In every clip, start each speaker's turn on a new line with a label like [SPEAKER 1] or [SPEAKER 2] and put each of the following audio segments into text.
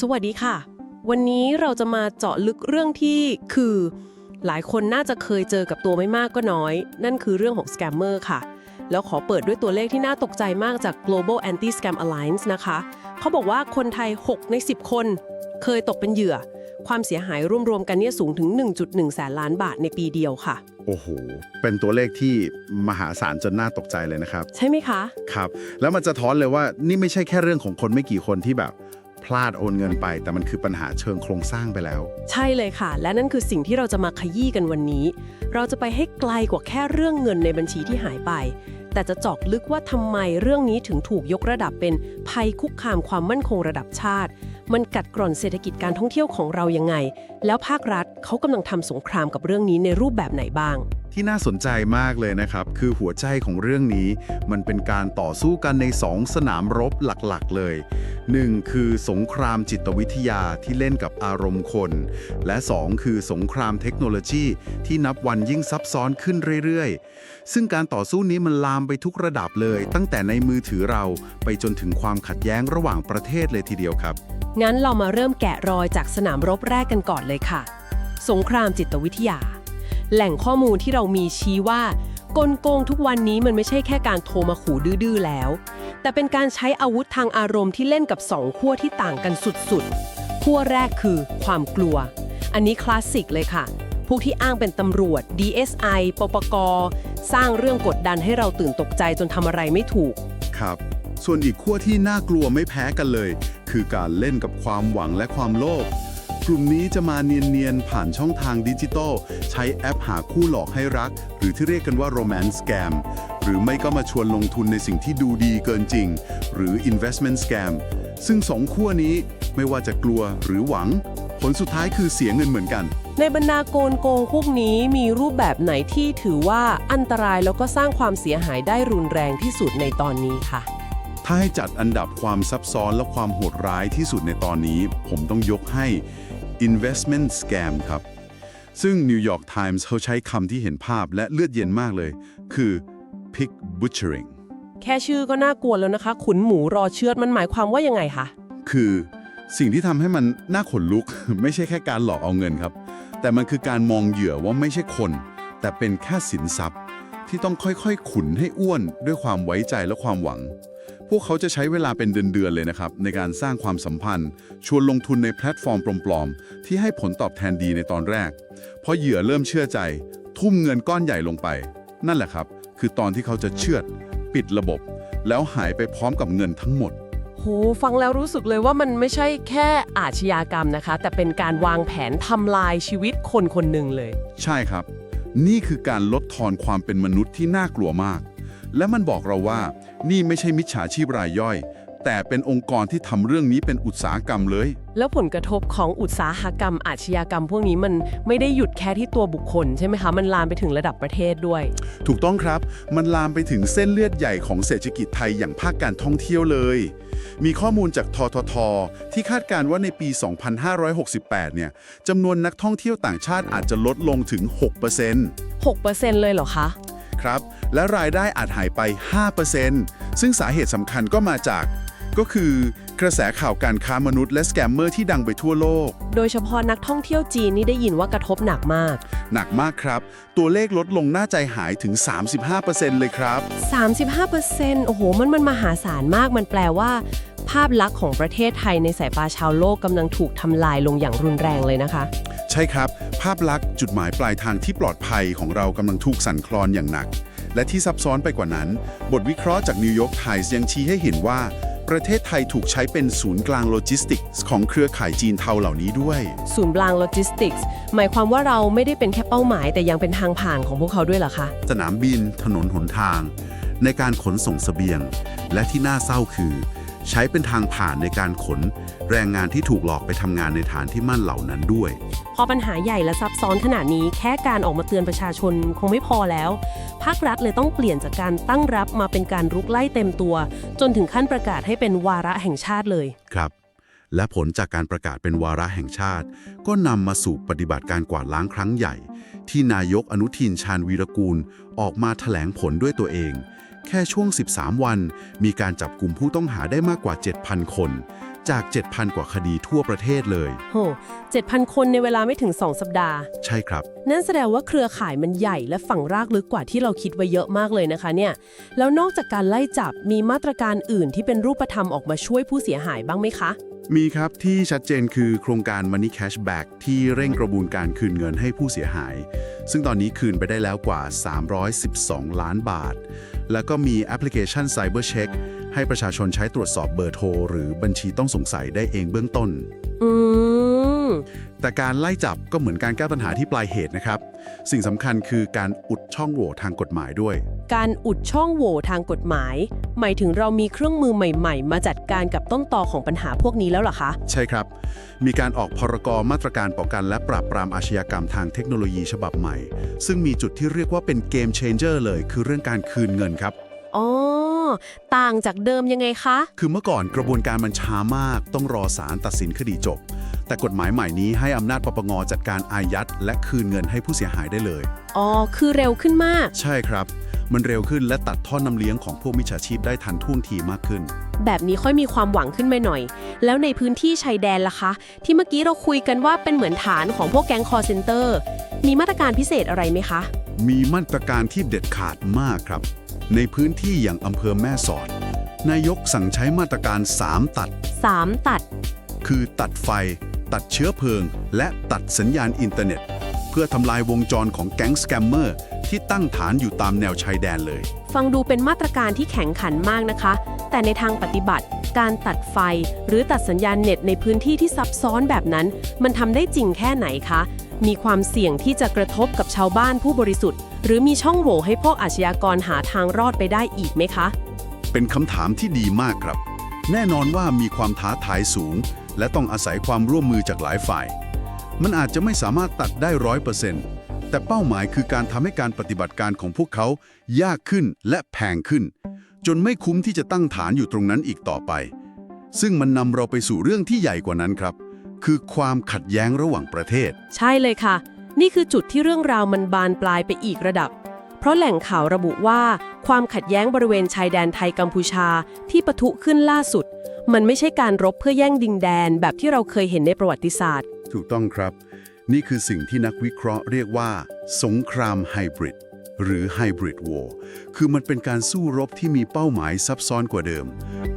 [SPEAKER 1] สวัสดีค่ะ วันนี้เราจะมาเจาะลึกเรื่องที่คือ หลายคนน่าจะเคยเจอกับตัวไม่มากก็น้อย นั่นคือเรื่องของ scammer ค่ะ แล้วขอเปิดด้วยตัวเลขที่น่าตกใจมากจาก Global Anti-Scam Alliance นะคะ เขาบอกว่าคนไทย 6 ใน 10 คน เคยตกเป็นเหยื่อ ความเสียหายรวมๆกันเนี่ยสูงถึง 1.1 แสนล้านบาทในปีเดียวค่ะ
[SPEAKER 2] โอ้โห เป็นตัวเลขที่มหาศาลจนน่าตกใจเลยนะครับ
[SPEAKER 1] ใช่ไหมคะ
[SPEAKER 2] ครับ แล้วมันจะท้อนเลยว่านี่ไม่ใช่แค่เรื่องของคนไม่กี่คนที่แบบ พลาดโอนเงินไป แต่มันคือปัญหาเชิงโครงสร้างไปแล้ว
[SPEAKER 1] ใช่เลยค่ะ และนั่นคือสิ่งที่เราจะมาขยี้กันวันนี้ เราจะไปให้ไกลกว่าแค่เรื่องเงินในบัญชีที่หายไป แต่จะเจอกลึกว่าทำไมเรื่องนี้ถึงถูกยกระดับเป็นภัยคุกคามความมั่นคงระดับชาติ มันกัดกร่อนเศรษฐกิจการท่องเที่ยวของเรายังไง แล้วภาครัฐเขากำลังทำสงครามกับเรื่องนี้ในรูปแบบไหนบ้าง
[SPEAKER 2] ที่น่าสนใจมากเลยนะครับ คือหัวใจของเรื่องนี้ มันเป็นการต่อสู้กันในสองสนามรบหลักๆเลย 1. คือสงครามจิตวิทยาที่เล่นกับอารมณ์คน และ 2. คือสงครามเทคโนโลยีที่นับวันยิ่งซับซ้อนขึ้นเรื่อยๆ ซึ่งการต่อสู้นี้มันลามไปทุกระดับเลย ตั้งแต่ในมือถือเราไปจนถึงความขัดแย้งระหว่างประเทศเลยทีเดียวครับ
[SPEAKER 1] งั้นเรามาเริ่มแกะรอยจากสนามรบแรกกันก่อนเลยค่ะ สงครามจิตวิทยา แหล่งข้อมูลที่เรามีชี้ว่ากลโกงทุกวันนี้มันไม่ใช่แค่การโทรมาขู่ดื้อแล้ว แต่เป็นการใช้อาวุธทางอารมณ์ที่เล่นกับสองขั้วที่ต่างกันสุดๆขั้วแรกคือความกลัว อันนี้คลาสสิกเลยค่ะ พวกที่อ้างเป็นตำรวจ DSI ปปกสร้างเรื่องกดดันให้เราตื่นตกใจจนทำอะไรไม่ถูก
[SPEAKER 2] ครับ ส่วนอีกขั้วที่น่ากลัวไม่แพ้กันเลย คือการเล่นกับความหวังและความโลภ กลุ่มนี้จะมาเนียนๆ ผ่านช่องทางดิจิทัลใช้แอปหาคู่หลอกให้รัก หรือที่เรียกกันว่า romance scam หรือไม่ก็มาชวนลงทุนในสิ่งที่ดูดีเกินจริง หรือ investment scam ซึ่งสองขั้วนี้ไม่ว่าจะกลัวหรือหวัง ผลสุดท้ายคือเสียเงินเหมือนกัน
[SPEAKER 1] ในบรรดาโกลโกงพวกนี้มีรูปแบบไหนที่ถือว่าอันตรายแล้วก็สร้างความเสียหายได้รุนแรงที่สุดในตอนนี้ค่ะ
[SPEAKER 2] ถ้าให้จัดอันดับความซับซ้อนและความโหดร้ายที่สุดในตอนนี้ ผมต้องยกให้ investment scam ครับ ซึ่ง New York Times เขาใช้คำที่เห็นภาพและเลือดเย็นมากเลย คือ pig butchering
[SPEAKER 1] แค่ชื่อก็น่ากลัวแล้วนะคะ ขุนหมูรอเชือดมันหมายความว่ายังไงคะ
[SPEAKER 2] คือสิ่งที่ทำให้มันน่าขนลุก ไม่ใช่แค่การหลอกเอาเงินครับ แต่มันคือการมองเหยื่อว่าไม่ใช่คน แต่เป็นแค่สินทรัพย์ ที่ต้องค่อยๆ ขุนให้อ้วนด้วยความไว้ใจและความหวังพ วกเขาจะใช้เวลาเป็นเดือนๆเลยนะครับ ในการสร้างความสัมพันธ์ ชวนลงทุนในแพลตฟอร์มปลอมๆ ที่ให้ผลตอบแทนดีในตอนแรก พอเหยื่อเริ่มเชื่อใจ ทุ่มเงินก้อนใหญ่ลงไป นั่นแหละครับ คือตอนที่เขาจะเชือด ปิดระบบ แล้วหายไปพร้อมกับเงินทั้งหมด
[SPEAKER 1] โหฟังแล้วรู้สึกเลยว่ามันไม่ใช่แค่อาชญากรรมนะคะ แต่เป็นการวางแผนทำลายชีวิตคนคนหนึ่งเลย
[SPEAKER 2] ใช่ครับ นี่คือการลดทอนความเป็นมนุษย์ที่น่ากลัวมาก และมันบอกเราว่า นี่ไม่ใช่มิจฉาชีพรายย่อย แต่เป็นองค์กรที่ทำเรื่องนี้เป็นอุตสาหกรรมเลย
[SPEAKER 1] แล้วผลกระทบของอุตสาหกรรมอาชญากรรม พวกนี้มันไม่ได้หยุดแค่ที่ตัวบุคคลใช่ไหมคะ มันลามไปถึงระดับประเทศด้วย
[SPEAKER 2] ถูกต้องครับ มันลามไปถึงเส้นเลือดใหญ่ของเศรษฐกิจไทยอย่างภาคการท่องเที่ยวเลย มีข้อมูลจากททท ที่คาดการณ์ว่าในปี 2568 เนี่ยจำนวนนักท่องเที่ยวต่างชาติอาจจะลดลงถึง 6%
[SPEAKER 1] 6%เลยเหรอคะ
[SPEAKER 2] ครับ และรายได้อาจหายไป 5%ซึ่งสาเหตุสำคัญก็มาจาก ก็คือกระแสข่าวการค้ามนุษย์และสแกมเมอร์ที่ดังไปทั่วโลก
[SPEAKER 1] โดยเฉพาะนักท่องเที่ยวจีนนี่ได้ยินว่ากระทบหนักมาก
[SPEAKER 2] หนักมากครับ ตัวเลขลดลงน่าใจหายถึง 35%เลยครับ
[SPEAKER 1] 35%โอ้โห มันมันมหาศาลมาก มันแปลว่า ภาพลักษณ์ของประเทศไทยในสายตาชาวโลกกำลังถูกทำลายลงอย่างรุนแรงเลยนะคะ
[SPEAKER 2] ใช่ครับ ภาพลักษณ์จุดหมายปลายทางที่ปลอดภัยของเรากำลังถูกสั่นคลอนอย่างหนัก และที่ซับซ้อนไปกว่านั้น บทวิเคราะห์จากนิวยอร์กไทมส์ยังชี้ให้เห็นว่า ประเทศไทยถูกใช้เป็นศูนย์กลางโลจิสติกส์ของเครือข่ายจีนเทาเหล่านี้ด้วย
[SPEAKER 1] ศูนย์กลางโลจิสติกส์หมายความว่าเราไม่ได้เป็นแค่เป้าหมาย แต่ยังเป็นทางผ่านของพวกเขาด้วยเหรอคะ
[SPEAKER 2] สนามบิน ถนนหนทาง ในการขนส่งเสบียง และที่น่าเศร้าคือ ใช้เป็นทางผ่านในการขน แรงงานที่ถูกหลอกไปทำงานในฐานที่มั่นเหล่านั้นด้วย
[SPEAKER 1] พอปัญหาใหญ่และซับซ้อนขนาดนี้แค่การออกมาเตือนประชาชนคงไม่พอแล้ว ภาครัฐเลยต้องเปลี่ยนจากการตั้งรับมาเป็นการรุกไล่เต็มตัว จนถึงขั้นประกาศให้เป็นวาระแห่งชาติเลย
[SPEAKER 2] ครับ และผลจากการประกาศเป็นวาระแห่งชาติ ก็นำมาสู่ปฏิบัติการกวาดล้างครั้งใหญ่ ที่นายกอนุทินชาญวีรกูล ออกมาแถลงผลด้วยตัวเอง แค่ช่วง 13 วัน มีการจับกลุ่มผู้ต้องหาได้มากกว่า 7,000 คน จาก 7,000 กว่าคดีทั่วประเทศเลย
[SPEAKER 1] โห7,000 คนในเวลาไม่ถึง 2 สัปดาห์
[SPEAKER 2] ใช่ครับ
[SPEAKER 1] นั่นแสดงว่าเครือข่ายมันใหญ่และฝังรากลึกกว่าที่เราคิดไว้เยอะมากเลยนะคะเนี่ย แล้วนอกจากการไล่จับมีมาตรการอื่นที่เป็นรูปธรรมออกมาช่วยผู้เสียหายบ้างไหมคะ
[SPEAKER 2] มีครับที่ชัดเจนคือโครงการ Money Cashback ที่เร่งกระบวนการคืนเงินให้ผู้เสียหาย ซึ่งตอนนี้คืนไปได้แล้วกว่า 312 ล้านบาท แล้วก็มีแอปพลิเคชัน Cyber Check ให้ประชาชนใช้ตรวจสอบเบอร์โทร หรือบัญชีต้องสงสัยได้เองเบื้องต้น
[SPEAKER 1] อืม
[SPEAKER 2] แต่การไล่จับก็เหมือนการแก้ปัญหาที่ปลายเหตุนะครับ สิ่งสำคัญคือการอุดช่องโหว่ทางกฎหมายด้วย
[SPEAKER 1] การอุดช่องโหว่ทางกฎหมาย หมายถึงเรามีเครื่องมือใหม่ๆ มาจัดการกับต้นตอของปัญหาพวกนี้แล้วเหรอคะ
[SPEAKER 2] ใช่ครับ มีการออกพรกมาตรการป้องกันและปราบปรามอาชญากรรมทางเทคโนโลยีฉบับใหม่ ซึ่งมีจุดที่เรียกว่าเป็นเกม changer เลย คือเรื่องการคืนเงินครับ
[SPEAKER 1] อ๋อ ต่างจากเดิมยังไงคะ
[SPEAKER 2] คือเมื่อก่อนกระบวนการมันช้ามาก ต้องรอศาลตัดสินคดีจบ แต่กฎหมายใหม่นี้ให้อำนาจปปงจัดการอายัด และคืนเงินให้ผู้เสียหายได้เลย
[SPEAKER 1] อ๋อ คือเร็วขึ้นมาก
[SPEAKER 2] ใช่ครับ มันเร็วขึ้นและตัดท่อนน้ำเลี้ยงของพวกมิจฉาชีพได้ทันท่วงทีมากขึ้น
[SPEAKER 1] แบบนี้ค่อยมีความหวังขึ้นมาหน่อย แล้วในพื้นที่ชายแดนล่ะคะ ที่เมื่อกี้เราคุยกันว่าเป็นเหมือนฐานของพวกแก๊งคอร์เซนเตอร์ มีมาตรการพิเศษอะไรไหมคะ
[SPEAKER 2] มีมาตรการที่เด็ดขาดมากครับ ในพื้นที่อย่างอำเภอแม่สอด นายกสั่งใช้มาตรการ 3 ตัด
[SPEAKER 1] 3 ตัด
[SPEAKER 2] คือตัดไฟ ตัดเชื้อเพลิง และตัดสัญญาณอินเทอร์เน็ต เพื่อทำลายวงจรของแก๊งสแกมเมอร์ที่ตั้งฐานอยู่ตามแนวชายแดนเลย
[SPEAKER 1] ฟังดูเป็นมาตรการที่แข็งขันมากนะคะ แต่ในทางปฏิบัติ การตัดไฟ หรือตัดสัญญาณเน็ตในพื้นที่ที่ซับซ้อนแบบนั้น มันทำได้จริงแค่ไหนคะ มีความเสี่ยงที่จะกระทบกับชาวบ้านผู้บริสุทธิ์ หรือมีช่องโหว่ให้พวกอาชญากรหาทางรอดไปได้อีกไหมคะ
[SPEAKER 2] เป็นคำถามที่ดีมากครับ แน่นอนว่ามีความท้าทายสูง และต้องอาศัยความร่วมมือจากหลายฝ่าย มันอาจจะไม่สามารถตัดได้ร้อยเปอร์เซ็นต์แต่เป้าหมายคือการทำให้การปฏิบัติการของพวกเขา ยากขึ้นและแพงขึ้น จนไม่คุ้มที่จะตั้งฐานอยู่ตรงนั้นอีกต่อไป ซึ่งมันนำเราไปสู่เรื่องที่ใหญ่กว่านั้นครับ คือความขัดแย้งระหว่างประเทศ
[SPEAKER 1] ใช่เลยค่ะ นี่คือจุดที่เรื่องราวมันบานปลายไปอีกระดับ เพราะแหล่งข่าวระบุว่า ความขัดแย้งบริเวณชายแดนไทยกัมพูชาที่ปะทุขึ้นล่าสุด มันไม่ใช่การรบเพื่อแย่งดินแดนแบบที่เราเคยเห็นในประวัติศาสตร์
[SPEAKER 2] ถูกต้องครับ นี่คือสิ่งที่นักวิเคราะห์เรียกว่า สงครามไฮบริดหรือไฮบริดวอร์คือมันเป็นการสู้รบที่มีเป้าหมายซับซ้อนกว่าเดิม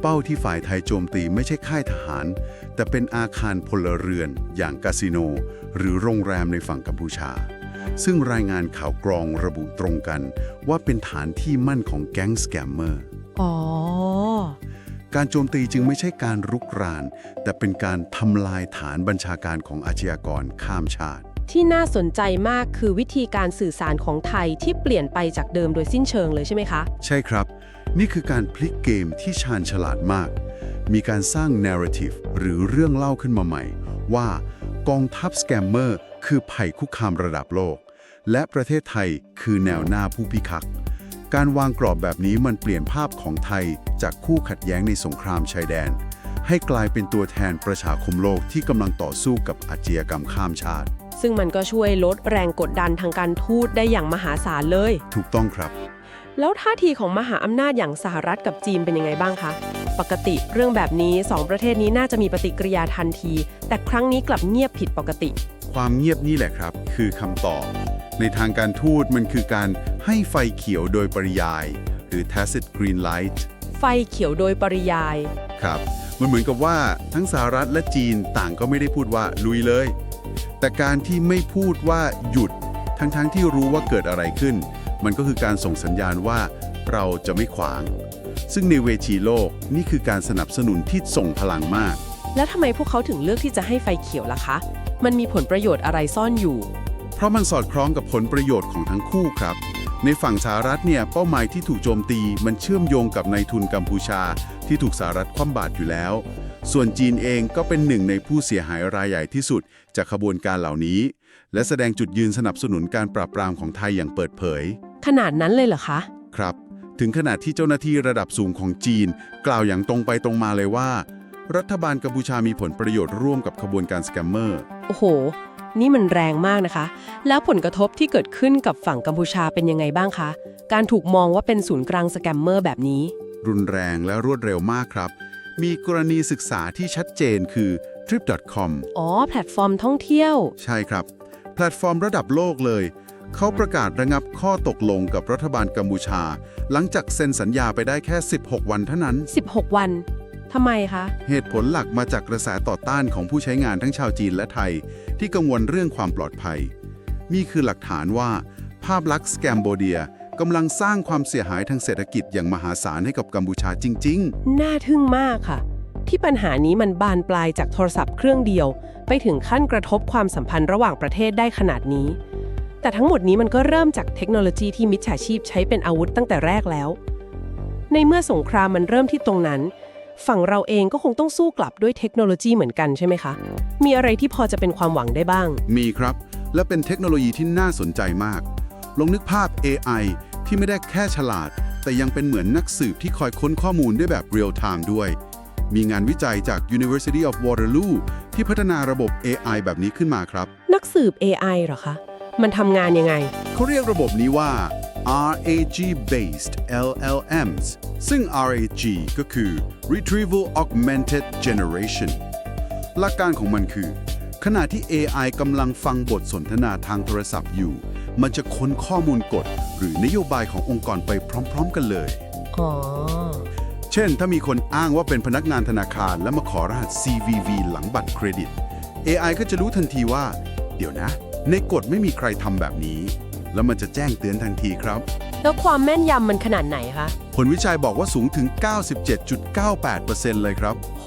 [SPEAKER 2] เป้าที่ฝ่ายไทยโจมตีไม่ใช่ค่ายทหาร แต่เป็นอาคารพลเรือน อย่างคาสิโน หรือโรงแรมในฝั่งกัมพูชา ซึ่งรายงานข่าวกรองระบุตรงกัน ว่าเป็นฐานที่มั่นของแก๊งสแกมเมอร์
[SPEAKER 1] อ๋อ
[SPEAKER 2] การโจมตีจึงไม่ใช่การรุกราน แต่เป็นการทำลายฐานบัญชาการของอาชญากรข้ามชาติ
[SPEAKER 1] ที่น่าสนใจมากคือวิธีการสื่อสารของไทยที่เปลี่ยนไปจากเดิมโดยสิ้นเชิงเลยใช่ไหมคะ
[SPEAKER 2] ใช่ครับ นี่คือการพลิกเกมที่ชาญฉลาดมาก มีการสร้าง narrative หรือเรื่องเล่าขึ้นมาใหม่ ว่ากองทัพสแกมเมอร์คือภัยคุกคามระดับโลก และประเทศไทยคือแนวหน้าผู้พิทักษ์การวางกรอบแบบนี้มันเปลี่ยนภาพของไทยจากคู่ขัดแย้งในสงครามชายแดน ให้กลายเป็นตัวแทนประชาคมโลกที่กำลังต่อสู้กับอาชญากรรมข้ามชาติ
[SPEAKER 1] ซึ่งมันก็ช่วยลดแรงกดดันทางการทูตได้อย่างมหาศาลเลย
[SPEAKER 2] ถูกต้องครับ
[SPEAKER 1] แล้วท่าทีของมหาอำนาจอย่างสหรัฐกับจีนเป็นยังไงบ้างคะ ปกติเรื่องแบบนี้สองประเทศนี้น่าจะมีปฏิกิริยาทันที แต่ครั้งนี้กลับเงียบผิดปกติ
[SPEAKER 2] ความเงียบนี่แหละครับ คือคำตอบ ในทางการทูตมันคือการให้ไฟเขียวโดยปริยาย หรือ tacit green light
[SPEAKER 1] ไฟเขียวโดยปริยาย
[SPEAKER 2] ครับ มันเหมือนกับว่าทั้งสหรัฐและจีนต่างก็ไม่ได้พูดว่าลุยเลย แต่การที่ไม่พูดว่าหยุด ทั้งๆทที่รู้ว่าเกิดอะไรขึ้น มันก็คือการส่งสัญญาณว่าเราจะไม่ขวาง ซึ่งในเวทีโลกนี่คือการสนับสนุนที่ส่งพลังมาก
[SPEAKER 1] แล้วทำไมพวกเขาถึงเลือกที่จะให้ไฟเขียวล่ะคะ มันมีผลประโยชน์อะไรซ่อนอยู่
[SPEAKER 2] เพราะมันสอดคล้องกับผลประโยชน์ของทั้งคู่ครับ ในฝั่งสหรัฐเนี่ยเป้าหมายที่ถูกโจมตีมันเชื่อมโยงกับนายทุนกัมพูชา ที่ถูกสหรัฐคว่ำบาตรอยู่แล้ว ส่วนจีนเองก็เป็นหนึ่งในผู้เสียหายรายใหญ่ที่สุด จากขบวนการเหล่านี้ และแสดงจุดยืนสนับสนุนการปราบปรามของไทยอย่างเปิดเผย
[SPEAKER 1] ขนาดนั้นเลยเหรอคะ
[SPEAKER 2] ครับ ถึงขนาดที่เจ้าหน้าที่ระดับสูงของจีน กล่าวอย่างตรงไปตรงมาเลยว่า รัฐบาลกัมพูชามีผลประโยชน์ร่วมกับขบวนการสแกมเมอร์
[SPEAKER 1] โอ้โห นี่มันแรงมากนะคะ แล้วผลกระทบที่เกิดขึ้นกับฝั่งกัมพูชาเป็นยังไงบ้างคะ การถูกมองว่าเป็นศูนย์กลางสแกมเมอร์แบบนี้
[SPEAKER 2] รุนแรงและรวดเร็วมากครับ มีกรณีศึกษาที่ชัดเจนคือ trip.com
[SPEAKER 1] อ๋อ แพลตฟอร์มท่องเที่ยว
[SPEAKER 2] ใช่ครับ แพลตฟอร์มระดับโลกเลย เขาประกาศระงับข้อตกลงกับรัฐบาลกัมพูชา หลังจากเซ็นสัญญาไปได้แค่ 16 วันเท่านั้น
[SPEAKER 1] 16 วัน ทำไมคะ
[SPEAKER 2] เหตุผลหลักมาจากกระแสต่อต้านของผู้ใช้งานทั้งชาวจีนและไทย ที่กังวลเรื่องความปลอดภัย นี่คือหลักฐานว่า ภาพลักษณ์สแกมโบเดียกำลังสร้างความเสียหายทางเศรษฐกิจอย่างมหาศาลให้กับกัมพูชาจริง
[SPEAKER 1] น่าทึ่งมากค่ะ ที่ปัญหานี้มันบานปลายจากโทรศัพท์เครื่องเดียว ไปถึงขั้นกระทบความสัมพันธ์ระหว่างประเทศได้ขนาดนี้ แต่ทั้งหมดนี้มันก็เริ่มจากเทคโนโลยีที่มิจฉาชีพใช้เป็นอาวุธตั้งแต่แรกแล้ว ในเมื่อสงครามมันเริ่มที่ตรงนั้น ฝั่งเราเองก็คงต้องสู้กลับด้วยเทคโนโลยีเหมือนกันใช่ไหมคะ มีอะไรที่พอจะเป็นความหวังได้บ้าง
[SPEAKER 2] ๆมีครับ และเป็นเทคโนโลยีที่น่าสนใจมาก ลองนึกภาพ AI ที่ไม่ได้แค่ฉลาด แต่ยังเป็นเหมือนนักสืบที่คอยค้นข้อมูลได้แบบเรียลไทม์ด้วย มีงานวิจัยจาก University of Waterloo ที่พัฒนาระบบ AI แบบนี้ขึ้นมาครับ
[SPEAKER 1] นักสืบ AI เหรอคะ มันทำงานยังไง
[SPEAKER 2] เขาเรียกระบบนี้ว่า RAG based LLMs ซึ่ง RAG ก็คือ Retrieval Augmented Generation หลักการของมันคือ ขณะที่ AI กำลังฟังบทสนทนาทางโทรศัพท์อยู่ มันจะค้นข้อมูลกฎ หรือนโยบายขององค์กรไปพร้อม ๆ กันเลย
[SPEAKER 1] อ๋อ
[SPEAKER 2] เช่น ถ้ามีคนอ้างว่าเป็นพนักงานธนาคาร และมาขอรหัส CVV หลังบัตรเครดิต AI ก็จะรู้ทันทีว่า เดี๋ยวนะ ในกฎไม่มีใครทำแบบนี้ แล้วมันจะแจ้งเตือนทันทีครับ
[SPEAKER 1] แล้วความแม่นยำมันขนาดไหนคะ
[SPEAKER 2] ผลวิจัยบอกว่าสูงถึง 97.98%เลยครับ
[SPEAKER 1] โห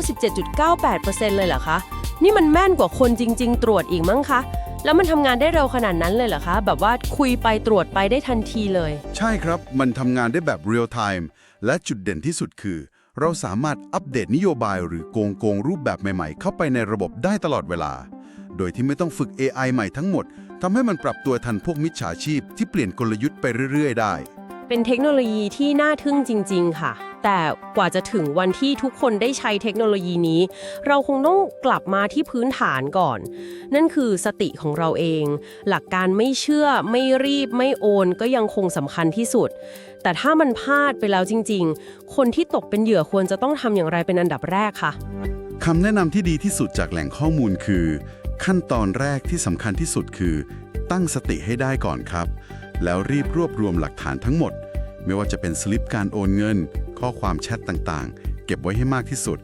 [SPEAKER 1] 97.98%เลยเหรอคะ นี่มันแม่นกว่าคนจริง ๆ ตรวจอีกมั้งคะ แล้วมันทำงานได้เร็วขนาดนั้นเลยเหรอคะ แบบว่าคุยไปตรวจไปได้ทันทีเลย
[SPEAKER 2] ใช่ครับ มันทำงานได้แบบเรียลไทม์และจุดเด่นที่สุดคือ เราสามารถอัปเดตนโยบายหรือโกงโกงรูปแบบใหม่ ๆ เข้าไปในระบบได้ตลอดเวลา โดยที่ไม่ต้องฝึก AI ใหม่ทั้งหมดทำให้มันปรับตัวทันพวกมิจฉาชีพที่เปลี่ยนกลยุทธ์ไปเรื่อยๆ ได้
[SPEAKER 1] เป็นเทคโนโลยีที่น่าทึ่งจริง ๆ ค่ะ แต่กว่าจะถึงวันที่ทุกคนได้ใช้เทคโนโลยีนี้ เราคงต้องกลับมาที่พื้นฐานก่อน นั่นคือสติของเราเอง หลักการไม่เชื่อไม่รีบไม่โอนก็ยังคงสำคัญที่สุด แต่ถ้ามันพลาดไปแล้วจริง ๆ คนที่ตกเป็นเหยื่อควรจะต้องทำอย่างไรเป็นอันดับแรกค่ะ
[SPEAKER 2] คำแนะนำที่ดีที่สุดจากแหล่งข้อมูลคือ ขั้นตอนแรกที่สำคัญที่สุดคือ ตั้งสติให้ได้ก่อนครับ แล้วรีบรวบรวมหลักฐานทั้งหมด ไม่ว่าจะเป็นสลิปการโอนเงิน ข้อความแชทต่างๆ เก็บไว้ให้มากที่สุด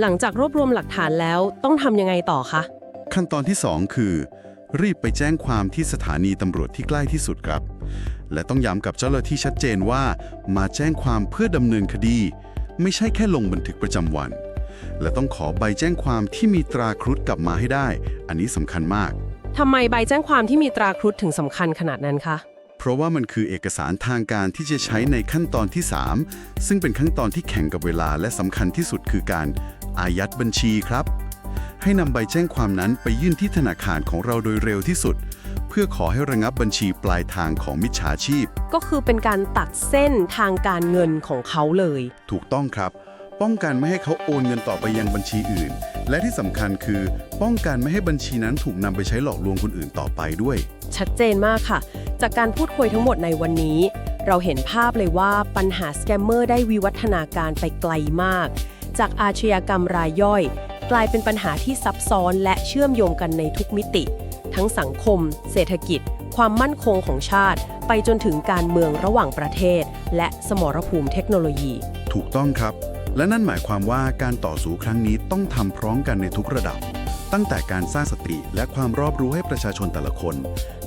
[SPEAKER 1] หลังจากรวบรวมหลักฐานแล้วต้องทำยังไงต่อคะ
[SPEAKER 2] ขั้นตอนที่ 2 คือ รีบไปแจ้งความที่สถานีตำรวจที่ใกล้ที่สุดครับ และต้องย้ำกับเจ้าหน้าที่ชัดเจนว่า มาแจ้งความเพื่อดำเนินคดี ไม่ใช่แค่ลงบันทึกประจำวัน และต้องขอใบแจ้งความที่มีตราครุฑกลับมาให้ได้ อันนี้สำคัญมาก
[SPEAKER 1] ทำไมใบแจ้งความที่มีตราครุฑถึงสำคัญขนาดนั้นคะ
[SPEAKER 2] เพราะว่ามันคือเอกสารทางการที่จะใช้ในขั้นตอนที่ 3 ซึ่งเป็นขั้นตอนที่แข่งกับเวลาและสำคัญที่สุดคือการอายัดบัญชีครับ ให้นำใบแจ้งความนั้นไปยื่นที่ธนาคารของเราโดยเร็วที่สุด เพื่อขอให้ระงับบัญชีปลายทางของมิจฉาชีพ
[SPEAKER 1] ก็คือเป็นการตัดเส้นทางการเงินของเขาเลย
[SPEAKER 2] ถูกต้องครับ ป้องกันไม่ให้เขาโอนเงินต่อไปยังบัญชีอื่น และที่สำคัญคือ ป้องกันไม่ให้บัญชีนั้นถูกนำไปใช้หลอกลวงคนอื่นต่อไปด้วย
[SPEAKER 1] ชัดเจนมากค่ะ จากการพูดคุยทั้งหมดในวันนี้ เราเห็นภาพเลยว่าปัญหาสแกมเมอร์ได้วิวัฒนาการไปไกลมาก จากอาชญากรรมรายย่อย กลายเป็นปัญหาที่ซับซ้อนและเชื่อมโยงกันในทุกมิติ ทั้งสังคม เศรษฐกิจ ความมั่นคงของชาติ ไปจนถึงการเมืองระหว่างประเทศ และสมรภูมิเทคโนโลยี
[SPEAKER 2] ถูกต้องครับ และนั่นหมายความว่าการต่อสู้ครั้งนี้ต้องทำพร้อมกันในทุกระดับ ตั้งแต่การสร้างสติและความรอบรู้ให้ประชาชนแต่ละคน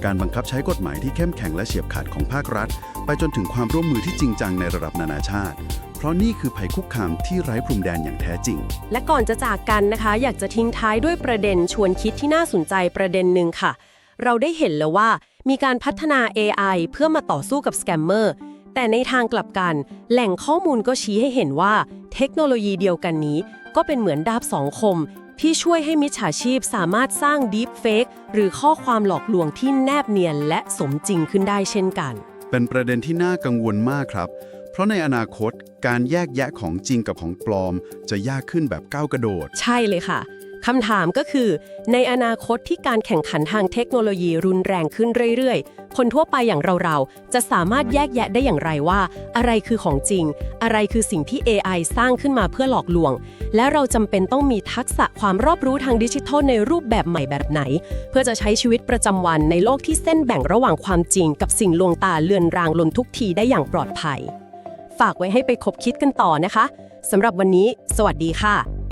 [SPEAKER 2] การบังคับใช้กฎหมายที่เข้มแข็งและเฉียบขาดของภาครัฐ ไปจนถึงความร่วมมือที่จริงจังในระดับนานาชาติ เพราะนี่คือภัยคุกคามที่ไร้พรมแดนอย่างแท้จริง
[SPEAKER 1] และก่อนจะจากกันนะคะ อยากจะทิ้งท้ายด้วยประเด็นชวนคิดที่น่าสนใจประเด็นหนึ่งค่ะ เราได้เห็นแล้วว่ามีการพัฒนา AI เพื่อมาต่อสู้กับสแกมเมอร์ แต่ในทางกลับกัน แหล่งข้อมูลก็ชี้ให้เห็นว่า เทคโนโลยีเดียวกันนี้ ก็เป็นเหมือนดาบสองคม ที่ช่วยให้มิจฉาชีพสามารถสร้าง Deep Fake หรือข้อความหลอกลวงที่แนบเนียนและสมจริงขึ้นได้เช่นกัน
[SPEAKER 2] เป็นประเด็นที่น่ากังวลมากครับ เพราะในอนาคตการแยกแยะของจริงกับของปลอม จะยากขึ้นแบบก้าวกระโดด
[SPEAKER 1] ใช่เลยค่ะ คำถามก็คือ ในอนาคตที่การแข่งขันทางเทคโนโลยีรุนแรงขึ้นเรื่อยๆ คนทั่วไปอย่างเราๆ จะสามารถแยกแยะได้อย่างไรว่า อะไรคือของจริง อะไรคือสิ่งที่ AI สร้างขึ้นมาเพื่อหลอกลวง และเราจำเป็นต้องมีทักษะความรอบรู้ทางดิจิทัลในรูปแบบใหม่แบบไหน เพื่อจะใช้ชีวิตประจำวันในโลกที่เส้นแบ่งระหว่างความจริง กับสิ่งลวงตาเลือนรางลนทุกทีได้อย่างปลอดภัย ฝากไว้ให้ไปคบคิดกันต่อนะคะสำหรับวันนี้ สวัสดีค่ะ